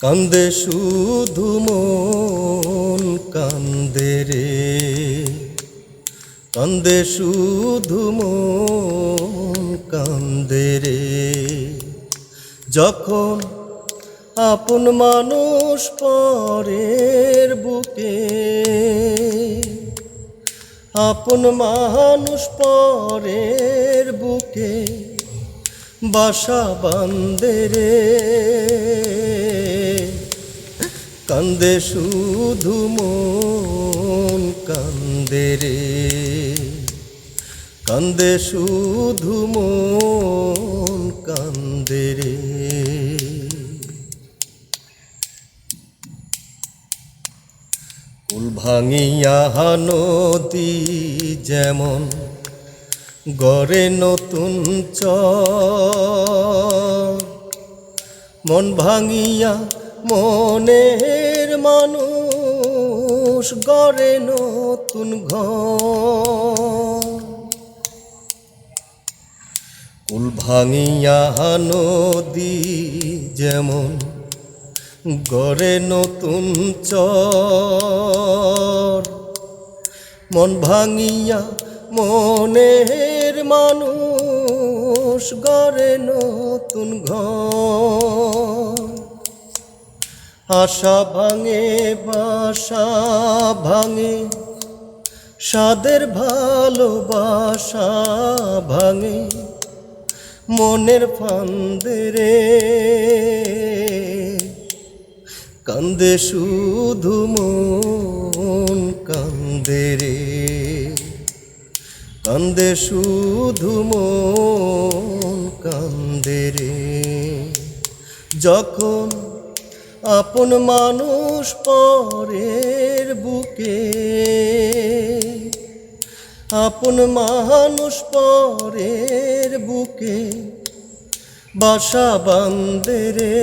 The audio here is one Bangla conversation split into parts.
কান্দে শুধু মন, কান্দে রে। কান্দে শুধু মন, কান্দে রে। যখন আপন মানুষ পরের বুকে, আপন মানুষ পরের বুকে বাসা বান্দে রে। কান্দে শুধু মন কান্দে রে। কান্দে শুধু মন কান্দে রে। কুল ভাঙিয়া নদী যেমন গড়ে নতুন চ মন ভাঙিয়া মনের মানুষ গড়ে নতুন ঘর। কুল ভাঙিয়া নদী যেমন গড়ে নতুন চর। মন ভাঙিয়া মনের মানুষ গড়ে নতুন ঘর। আশা ভাঙে, বাসা ভাঙে। সাদের ভালোবাসা ভাঙে। মনের ফান্দরে কান্দে শুধু মন, কান্দে রে। কান্দে শুধু মন, কান্দে রে। যখন আপন মানুষ পরের বুকে। আপন মানুষ পরের বুকে বাসা বান্দে রে।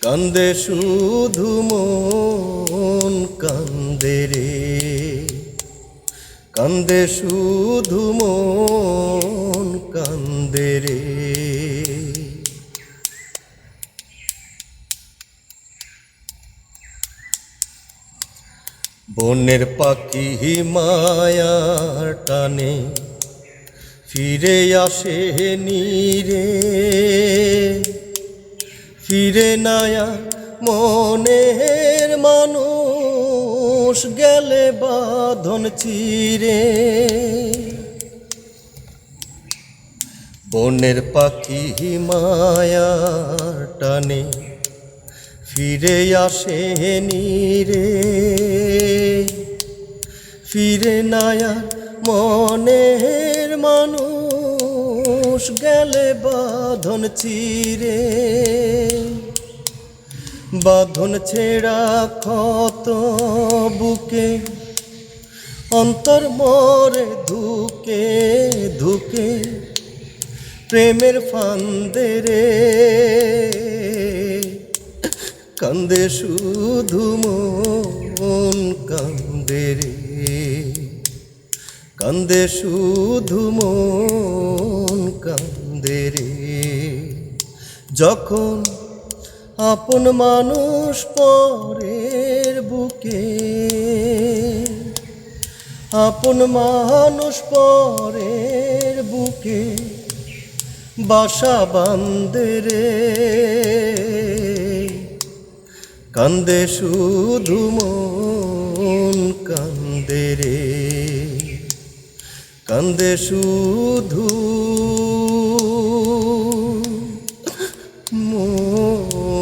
কান্দে শুধু মন, কান্দে রে। কান্দে শুধু মন, কান্দে রে। বনের পাখি মায়ার টানে, ফিরে আসে নীরে। ফিরে নায়া মনের মানুষ গেলে বাঁধন চিরে। বনের পাখি মায়ার টানে ফিরে আসে নীরে ফিরে নায়া মনের মানুষ গেলে বাঁধন চিরে। বাঁধন ছেঁড়া ক্ষত বুকে, অন্তর মরে ধুকে ধুকে, প্রেমের ফান্দে রে। কান্দে শুধু মন কান্দে রে। কান্দে শুধু মন কান্দে রে। যখন আপন মানুষ পরের বুকে, আপন মানুষ পরের বুকে বাসা বান্দে রে। কান্দে শুধু মন কান্দে রে। কান্দে শুধু মন